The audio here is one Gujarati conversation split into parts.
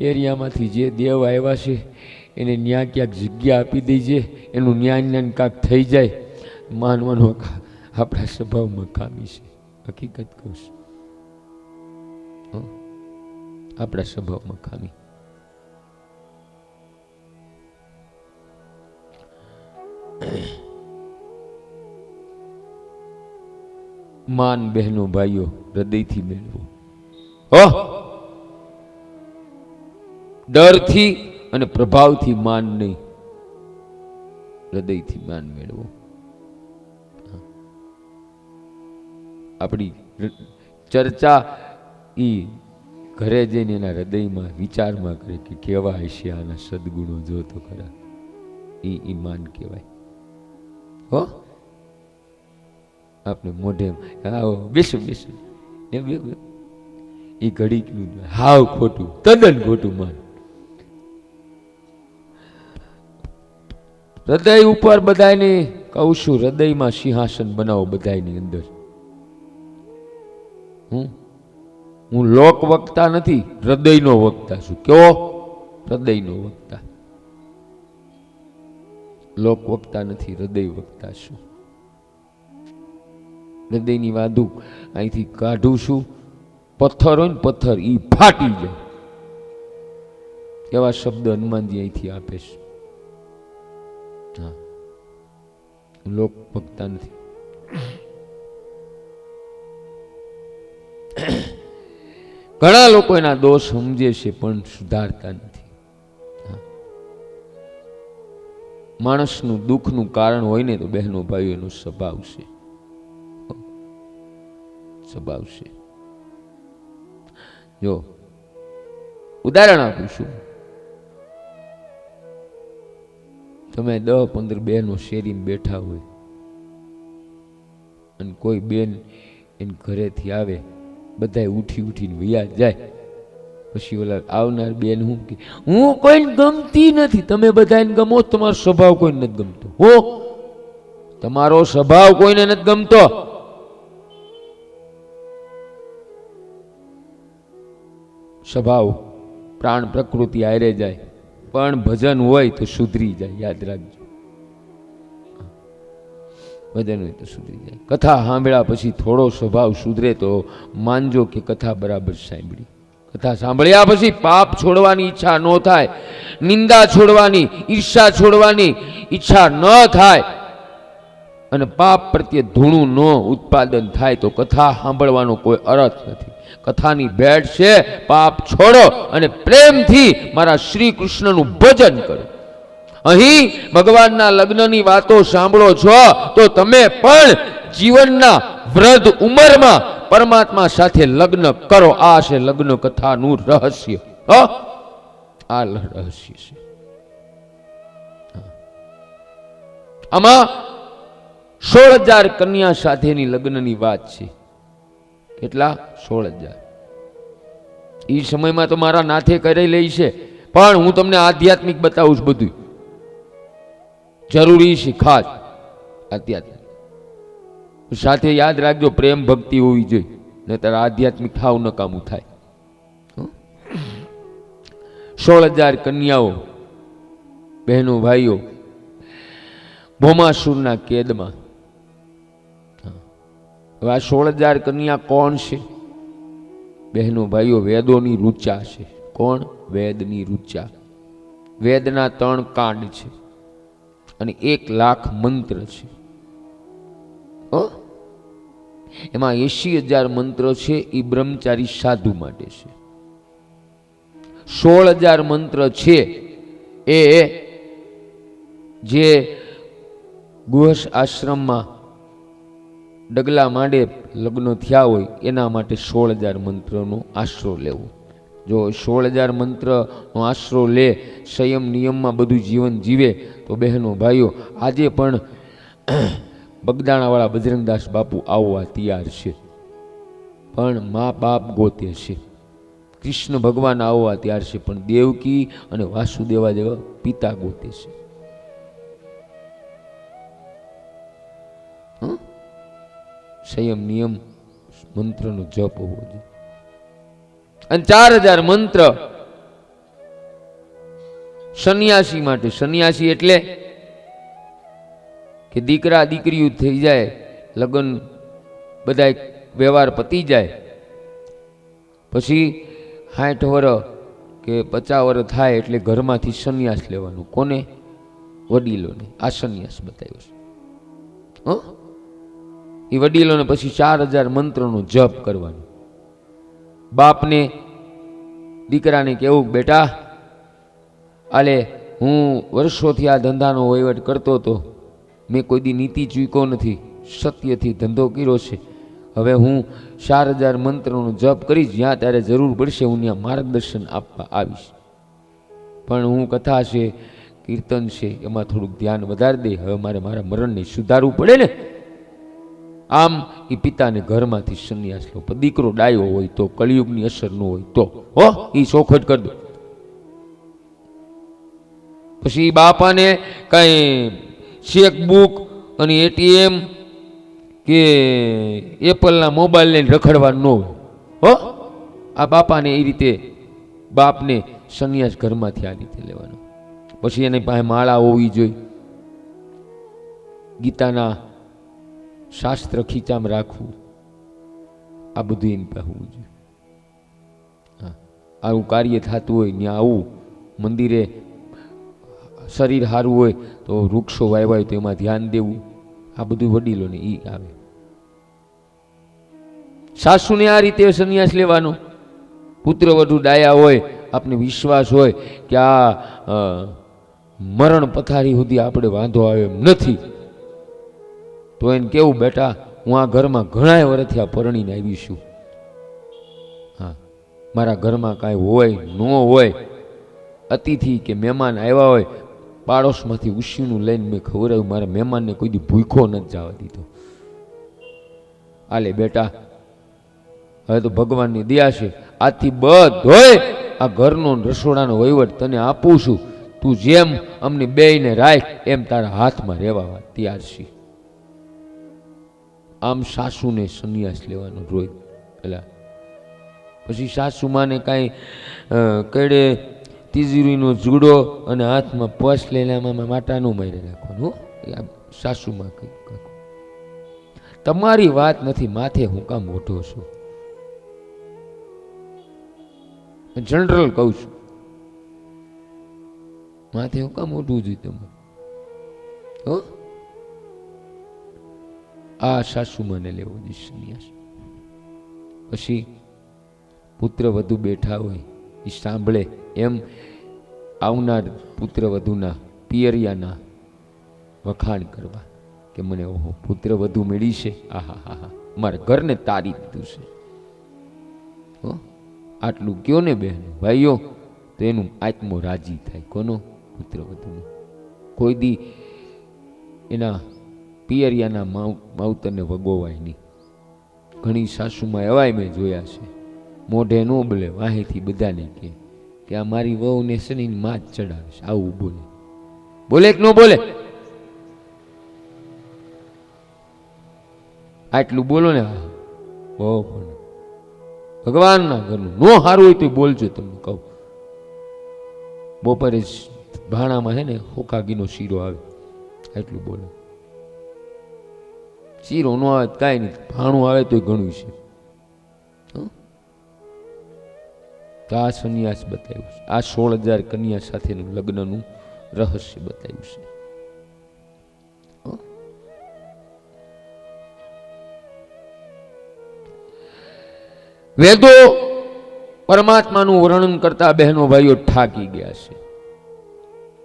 એરિયામાંથી જે દેવ આવ્યા છે, એને ન્યા ક્યાંક જગ્યા આપી દેજે, એનું ન્યાય જ્ઞાન કાંક થઈ જાય. માનવાનો આપણા સ્વભાવમાં ખામી છે. હકીકત કહું છું. આપણા સ્વભાવમાં ખામી. માન બહેનો ભાઈઓ, હૃદયથી મેળવો. હો ડરથી અને પ્રભાવથી માન નહીં. હૃદયથી માન મેળવો. આપણી ચર્ચા એ ઘરે જઈને એના હૃદયમાં વિચારમાં કરે કે કેવા હશે આના સદગુણો જોતો ખરા. એ માન કહેવાય. હો? આપણે મોઢે આવો, બેસું બેસું. એ ઘડીકનું હાવ ખોટું, તદ્દન ખોટું માન. હૃદય ઉપર બધાની કહું છું, હૃદયમાં સિંહાસન બનાવો બધાની અંદર. હું? હું લોક વક્તા નથી, હૃદયનો વક્તા છું. કેવો હૃદયનો વક્તા. લોક વક્તા નથી, હૃદય વક્તા છું. હૃદયની વાદું અહીંથી કાઢું છું. પથ્થર હોય ને પથ્થર એ ફાટી જાય. એવા શબ્દ હનુમાનજી અહીંથી આપે છે. હા લોક ભક્તા નથી. ઘણા લોકો એના દોષ સમજે છે, પણ સુધારતા નથી. માણસનું દુઃખનું કારણ હોય ને તો બહેનો ભાઈઓ એનો સ્વભાવ છે. સ્વભાવ છે. જો, ઉદાહરણ આપું છું. તમે દસ પંદર બહેનો શેરીમાં બેઠા હોય અને કોઈ બેન એને ઘરેથી આવે, બધાય ઉઠી ઉઠીને વયા જાય. પછી ઓલા આવનાર બેન હું કે, હું કોઈને ગમતી નથી, તમે બધાને ગમો, તમારો સ્વભાવ કોઈને નથી ગમતો. હો, તમારો સ્વભાવ કોઈને નથી ગમતો. સ્વભાવ પ્રાણ પ્રકૃતિ આયરે જાય. પણ ભજન હોય તો સુધરી જાય, યાદ રાખજો. ભજન હોય તો સુધરી જાય. કથા સાંભળ્યા પછી થોડો સ્વભાવ સુધરે તો માનજો કે કથા બરાબર સાંભળી. કથા સાંભળ્યા પછી પાપ છોડવાની ઈચ્છા ન થાય, નિંદા છોડવાની, ઈર્ષા છોડવાની ઈચ્છા ન થાય અને પાપ પ્રત્યે ધૂણું ન ઉત્પાદન થાય તો કથા સાંભળવાનો કોઈ અર્થ નથી. કથાની ભેટ છે, પાપ છોડો અને પ્રેમથી મારા શ્રી કૃષ્ણનું ભજન કરો. અહીં ભગવાનના લગ્નની વાતો સાંભળો છો, તો તમે પણ જીવનના વૃદ્ધ ઉંમરમાં પરમાત્મા સાથે લગ્ન કરો. આ છે લગ્ન કથાનું રહસ્ય. આ રહસ્ય છે. આમાં સોળ હજાર કન્યા સાથેની લગ્નની વાત છે. કેટલા? સોળ હજાર એ સમયમાં તો મારા નાથે કરી લઈ છે, પણ હું તમને આધ્યાત્મિક બતાવું છું બધું જરૂરી છે, ખાસ. આધ્યાત્મિક. સાથે યાદ રાખજો, પ્રેમ ભક્તિ હોવી જોઈએ, નહીતર આધ્યાત્મિક થાવ નકામું થાય? સોળ હજાર કન્યાઓ, બહેનો, ભાઈઓ, ભોમાસુરના કેદમાં હવે આ સોળ હજાર કન્યા કોણ છે? બહેનો ભાઈઓ, વેદોની રૂચા છે. કોણ? વેદની રૂચા. વેદના ત્રણ કાંડ છે અને એક લાખ મંત્ર છે? એમાં એસી હજાર મંત્ર છે એ બ્રહ્મચારી સાધુ માટે છે. સોળ હજાર મંત્ર છે, એ જે ગુહસ આશ્રમમાં ડગલા માંડે લગ્ન થયા હોય, એના માટે સોળ હજાર મંત્રનો આશરો લેવો. જો સોળ હજાર મંત્રનો આશરો લે, સંયમ નિયમમાં બધું જીવન જીવે, તો બહેનો ભાઈઓ, આજે પણ બગદાણાવાળા બજરંગદાસ બાપુ આવવા તૈયાર છે. પણ મા બાપ ગોતે છે. કૃષ્ણ ભગવાન આવવા તૈયાર છે, પણ દેવકી અને વાસુદેવા જેવા પિતા ગોતે છે. સંયમ, નિયમ, મંત્રનો જપ હોવો જોઈએ. અને ચાર હજાર મંત્ર સંન્યાસી માટે, સંન્યાસી એટલે કે દીકરા, દીકરીઓ થઈ જાય, લગ્ન બધા વ્યવહાર પતી જાય. પછી સાઠ વર કે પચાસ વર થાય એટલે ઘરમાંથી સંન્યાસ લેવાનું. કોને? વડીલોને. આ સંન્યાસ બતાવ્યો છે. હં? એ વડીલોને પછી ચાર હજાર મંત્રનો જપ કરવાનો. બાપને દીકરાને કેવું બેટા, આલે હું વર્ષોથી આ ધંધાનો વહીવટ કરતો હતો. મેં કોઈ દી નીતિ ચૂક્યો નથી. સત્યથી ધંધો કર્યો છે. હવે હું ચાર હજાર મંત્રનો જપ કરીશ. જ્યાં ત્યારે જરૂર પડશે હું ત્યાં માર્ગદર્શન આપવા આવીશ. પણ હું કથા છે, કીર્તન છે, એમાં થોડુંક ધ્યાન વધારી દે. હવે મારે મારા મરણને સુધારવું પડે ને? આમ એ પિતાને ઘરમાંથી સંન્યાસ લો દીકરો ડાયો હોય તો, કળિયુગની અસર ન હોય તો. હો એ ચોખટ કરી દો. પછી બાપાને કાંઈ ચેક બુક અને એટીએમ કે એપલના મોબાઈલ લઈને રખડવા ન હોય. હો, આ બાપાને એ રીતે બાપને સંન્યાસ ઘરમાંથી આ રીતે લેવાનો. પછી એની પાસે માળા હોવી જોઈએ. ગીતાના શાસ્ત્ર ખીચામ રાખવું. આ બધું એમ કહેવું હોવું જોઈએ હા. આવું કાર્ય થતું હોય ત્યાં આવું, મંદિરે શરીર સારું હોય, તો વૃક્ષો વાવ્યા હોય તો એમાં ધ્યાન દેવું. આ બધું વડીલોને એ આવે. સાસુને આ રીતે સંન્યાસ લેવાનો. પુત્ર વધુ ડાયા હોય, આપને વિશ્વાસ હોય કે આ મરણ પથારી સુધી આપણે વાંધો આવે એમ નથી. તો એને કેવું બેટા, હું આ ઘરમાં ઘણા વર્ષથી આ પરણીને આવી છું. હા, મારા ઘરમાં કાંઈ હોય, ન હોય, અતિથિ કે મહેમાન આવ્યા હોય, પાડોશમાંથી ઉશીનું લઈને મેં ખવડાવ્યું મારા મહેમાનને કોઈ દી ભૂખો નથી જવા દીધો. આલે બેટા, હવે તો ભગવાનની દયા છે. આથી બધોય આ ઘરનો રસોડાનો વહીવટ તને આપું છું. તું જેમ અમને બેયને રાખ, એમ તારા હાથમાં રહેવા તૈયાર છે. આમ સાસુને સંન્યાસ લેવાનો રોજ પેલા પછી સાસુમાને કાંઈ કડે તિજોરીનો જુડો અને હાથમાં લઈને આમાં માટાનું મારી રાખવાનું. એ આ સાસુમાં કંઈક. તમારી વાત નથી, માથે હું કામ મોટો છું. જનરલ કહું છું. માથે હું કામ મોટું જોઈએ તમે આ સાસુમાને લેવો જોઈએ સંન્યાસ પછી પુત્ર વધુ બેઠા હોય એ સાંભળે એમ આવનાર પુત્ર વધુના પિયરિયાના વખાણ કરવા કે મને ઓહો, પુત્ર વધુ મેળી છે આહા, હા હા. મારા ઘરને તારી દીધું છે. હો, આટલું કયો ને બહેન ભાઈઓ, તો એનું આત્મો રાજી થાય. કોનો? પુત્ર વધુનો. કોઈ દી એના પિયરિયાના માવ, માવતરને વગોવાય નહીં. ઘણી સાસુમાં એવાય મેં જોયા છે. મોઢે ન બોલે, વાહેથી બધાને કે કે આ મારી વહુને શનિ માં જ ચડાવે છે. આવું બોલે. બોલે કે ન બોલે? આટલું બોલો ને બહુ પણ ભગવાનના ઘરનું. નો સારું હોય તો બોલજો તમને કહું. બપોરે ભાણામાં છે ને, હોકાગીનો શીરો આવે. એટલું બોલો. શીરો ન આવે, કાંઈ નહીં. ભાણું આવે તોય ઘણું છે. આ સંન્યાસ બતાવ્યું છે. આ સોળ હજાર કન્યા સાથેનું લગ્નનું રહસ્ય બતાવ્યું છે. વેદો પરમાત્માનું વર્ણન કરતા બહેનો ભાઈઓ ઠાકી ગયા છે.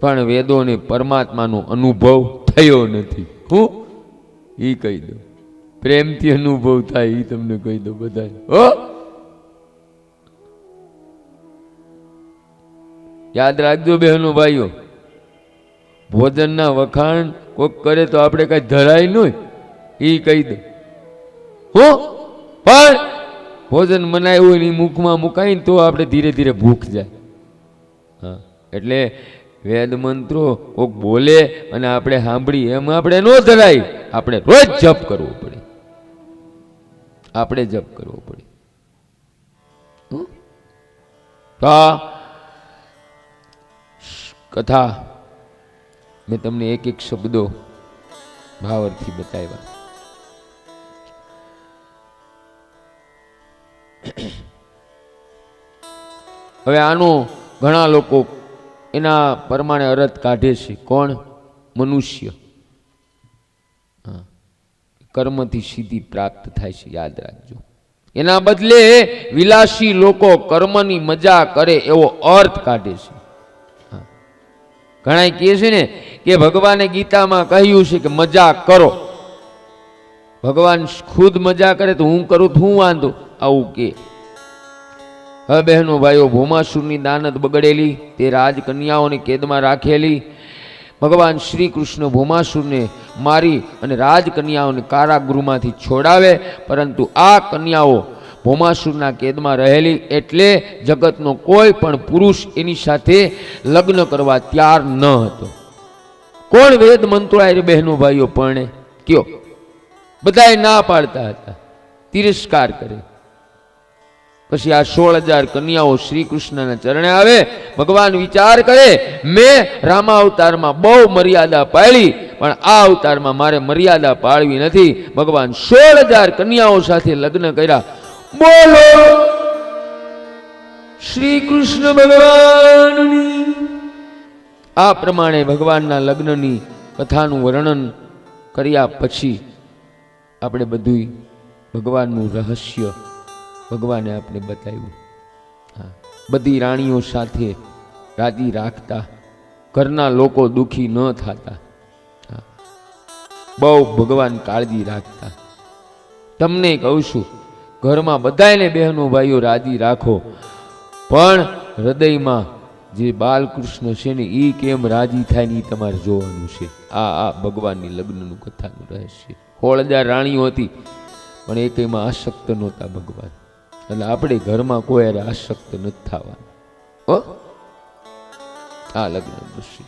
પણ વેદોને પરમાત્માનો અનુભવ થયો નથી. હું? એ કહી દો. પ્રેમથી અનુભવ થાય એ તમને કહી દો બધા યાદ રાખજો બહેનો ભાઈઓ, ભોજનના વખાણ કોક કરે તો આપણે કઈ ધરાય નહીં એ કહી દો. હો? પણ ભોજન મનાયું હોય ને મુખમાં મુકાય ને તો આપણે ધીરે ધીરે ભૂખ જાય. હા, એટલે વેદ મંત્રો કોક બોલે અને આપણે સાંભળી એમ આપણે ન ધરાય આપણે રોજ જપ કરવો પડે. આપણે જપ કરવો પડે? તો કથા. મેં તમને એક એક શબ્દો ભાવરથી બતાવ્યા. હવે આનું ઘણા લોકો એના પ્રમાણે અરત કાઢે છે. કોણ? મનુષ્ય. હા. કર્મથી સિદ્ધિ પ્રાપ્ત થાય છે. યાદ રાખજો. એના બદલે વિલાસી લોકો કર્મની મજા કરે એવો અર્થ કાઢે છે. ઘણા કહે છે ને કે ભગવાને ગીતામાં કહ્યું છે કે મજા કરો. ભગવાન ખુદ મજા કરે તો હું કરું તો હું વાંધો? આવું કે હવે બહેનો, ભાઈઓ, ભૂમાસુરની દાનત બગડેલી, તે રાજકન્યાઓને કેદમાં રાખેલી. ભગવાન શ્રી કૃષ્ણ ભૂમાસુરને મારી અને રાજકન્યાઓને કારાગૃહમાંથી છોડાવે, પરંતુ આ કન્યાઓ ભૂમાસુરના કેદમાં રહેલી એટલે જગતનો કોઈ પણ પુરુષ એની સાથે લગ્ન કરવા તૈયાર ન હતો. કોણ વેદ મંત્રાય બહેનો, ભાઈઓ, પરણે? કયો? બધાએ ના પાડતા હતા. તિરસ્કાર કરે. પછી આ સોળ હજાર કન્યાઓ શ્રી કૃષ્ણના ચરણે આવે. ભગવાન વિચાર કરે, મેં રામા અવતારમાં બહુ મર્યાદા પાળી, પણ આ અવતારમાં મારે મર્યાદા પાળવી નથી. ભગવાન સોળ હજાર કન્યાઓ સાથે લગ્ન કર્યા. બોલો શ્રી કૃષ્ણ ભગવાનની. આ પ્રમાણે ભગવાનના લગ્નની કથાનું વર્ણન કર્યા પછી આપણે બધું ભગવાનનું રહસ્ય ભગવાને આપણે બતાવ્યું. હા. બધી રાણીઓ સાથે રાજી રાખતા, ઘરના લોકો દુઃખી ન થતા. હા. બહુ ભગવાન કાળજી રાખતા. તમને કહું છું ઘરમાં બધાને બહેનો ભાઈઓ રાજી રાખો. પણ હૃદયમાં જે બાલકૃષ્ણ છે ને એ કેમ રાજી થાય ને એ તમારે જોવાનું છે. આ આ ભગવાનની લગ્નનું કથાનું રહસ્ય. હોળદાર રાણીઓ હતી, પણ એ એમાં આસક્ત નહોતા ભગવાન. એટલે આપણે ઘરમાં કોઈ હારે આસક્ત નથી થવાનું. હો? આ લગ્ન દૃશ્ય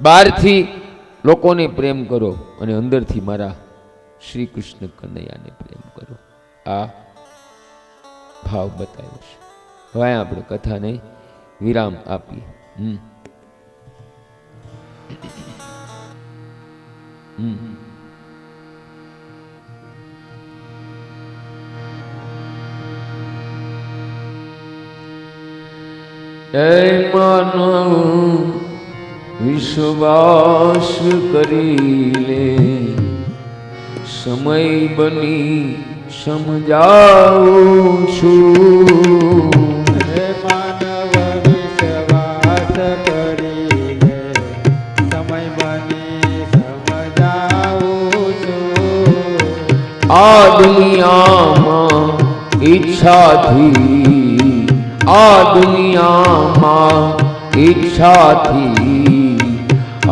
બહારથી લોકોને પ્રેમ કરો અને અંદરથી મારા શ્રી કૃષ્ણ કનૈયાને પ્રેમ કરો. આ ભાવ બતાવ્યો છે. હવે આપણે કથાને વિરામ આપીએ. હમ. હમ. એ માનવ વિશ્વાસ કરી લે સમય બની સમજાવું છું. હે માનવ વિશ્વાસ કરી લે સમય બની સમજાવું છું. આ દુનિયામાં ઈચ્છાથી આ દુનિયામાં ઈચ્છાથી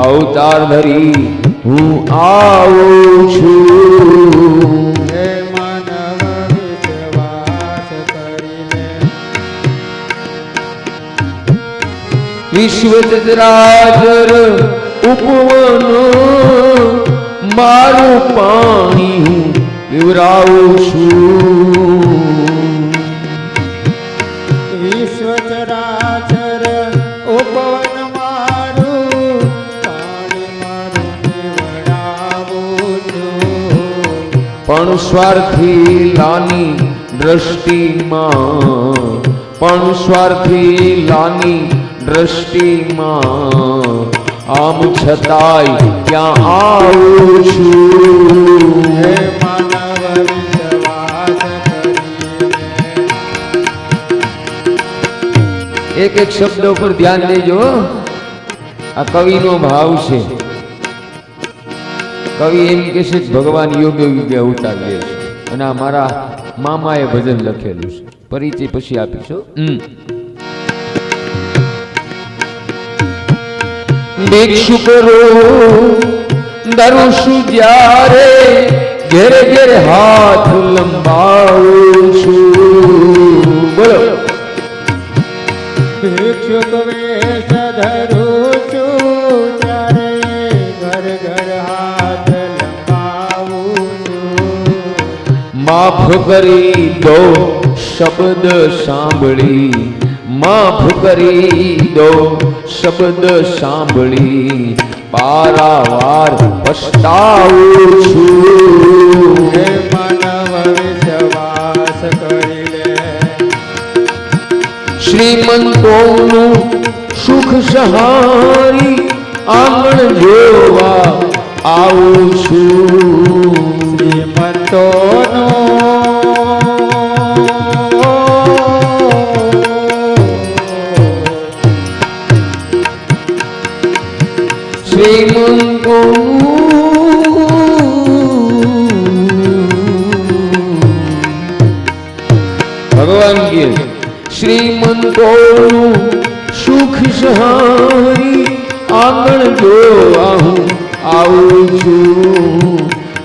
અવતાર ધરી હું આવું છું. હે માનવ વિશ્વાસ વિશ્વ ચરાચર ઉપવનો મારું પાણી હું પીવરાવું છું. સ્વાર્થી લાની દ્રષ્ટિમાં. પણ સ્વાર્થી લાની દ્રષ્ટિમાં. આમ છતાંય ત્યાં આવું છું. હે એક એક શબ્દ ઉપર ધ્યાન દેજો. આ કવિનો ભાવ છે. કવિ એમ કે છે ભગવાન યોગ્ય યોગ્ય અવતાર લે છે. અને આ મારા મામાએ ભજન લખેલું છે. પરિચય પછી આપીશું. હમ. ભિક્ષુ કરો દરુશું જ્યારે ઘેરે ઘેરે હાથ લંબાવું છું. બોલો. ભિક્ષુક વેશ ધરું માફ કરી દો શબ્દ સાંભળી. માફ કરી દો શબ્દ સાંભળી. પારાવાર પસ્તાવું છું. હે માનવ વિશ્વાસ કરી લે શ્રીમંતોનું સુખ સહારી આંગણ જોવા આવું છું. શ્રીમંતોનું ભગવાન કે શ્રીમંતોનું સુખ સહારી આંગણ જોવા હું આવું છું.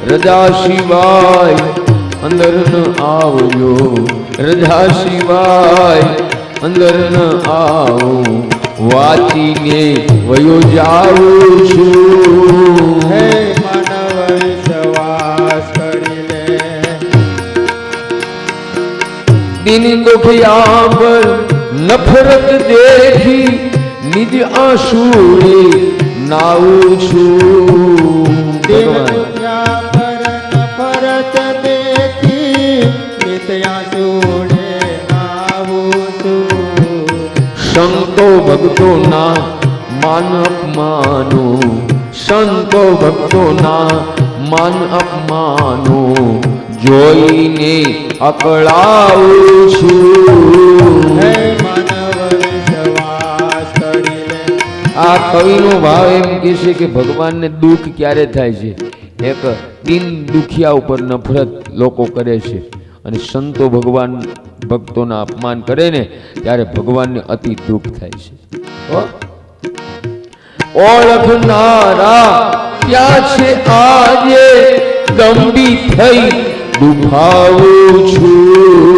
રજા સિવાય અંદર ન આવજો. રજા સિવાય અંદર ન આવું. વાંચીને વયો જાઉં છું. હે માનવ વિશ્વાસ કરી લે દિન દુખિયા પર નફરત દેખી નિજ આંસુએ નાવું છું. ભગવાન. સંતો ભક્તોના માન અપમાનો. સંતો ભક્તોના માન અપમાનો. જોઈને અકળાવું છું. આ કવિનો ભાવ એમ કહે છે કે ભગવાનને દુઃખ ક્યારે થાય છે? એક દિન દુખિયા ઉપર નફરત લોકો કરે છે. અને સંતો ભગવાન ભક્તોના અપમાન કરે ને, ત્યારે ભગવાનને અતિ દુઃખ થાય છે? ઓળખનારા ક્યાં છે આજે ગંભી થઈ દુભાવું છું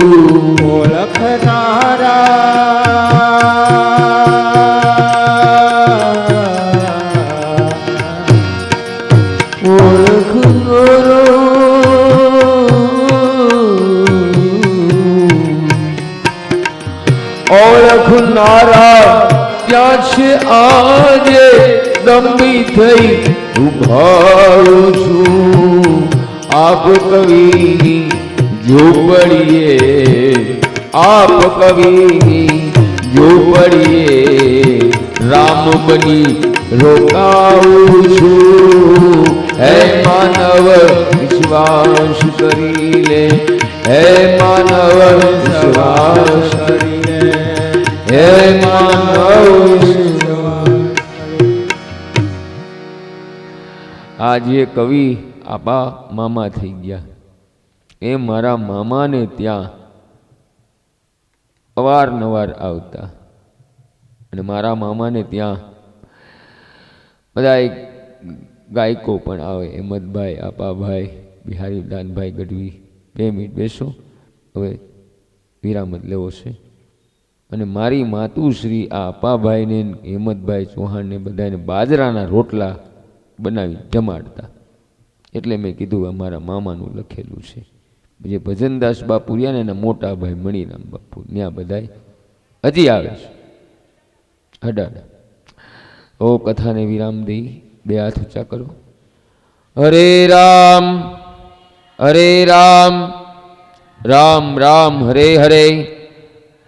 દંભી થઈ ઉભારું છું. આપ કવિની ઝૂંપડીએ, આપ કવિની ઝૂંપડીએ રામ બની રોકાવું છું. હે માનવ, વિશ્વાસ કરી લે. હે માનવ, વિશ્વાસ આજે કવિ આપા મામા થઈ ગયા. એ મારા મામાને ત્યાં અવારનવાર આવતા. અને મારા મામાને ત્યાં બધા એક ગાયકો પણ આવે. હેમદભાઈ આપાભાઈ, બિહારી દાનભાઈ ગઢવી, બે મિનિટ બેસો. હવે વિરામ લેવો છે. અને મારી માતુશ્રી, આ આપાભાઈને હેમદભાઈ ચૌહાણને બધાને બાજરાના રોટલા બનાવી જમાડતા. એટલે મેં કીધું, અમારા મામાનું લખેલું છે. જે ભજનદાસ બાપુ રહ્યા ને, એના મોટા ભાઈ મણિરામ બાપુ, ત્યાં બધાય હજી આવે છે. હડાડા ઓ કથાને વિરામ દઈ, બે હાથ ઊંચા કરો. હરે રામ હરે રામ રામ રામ, હરે હરે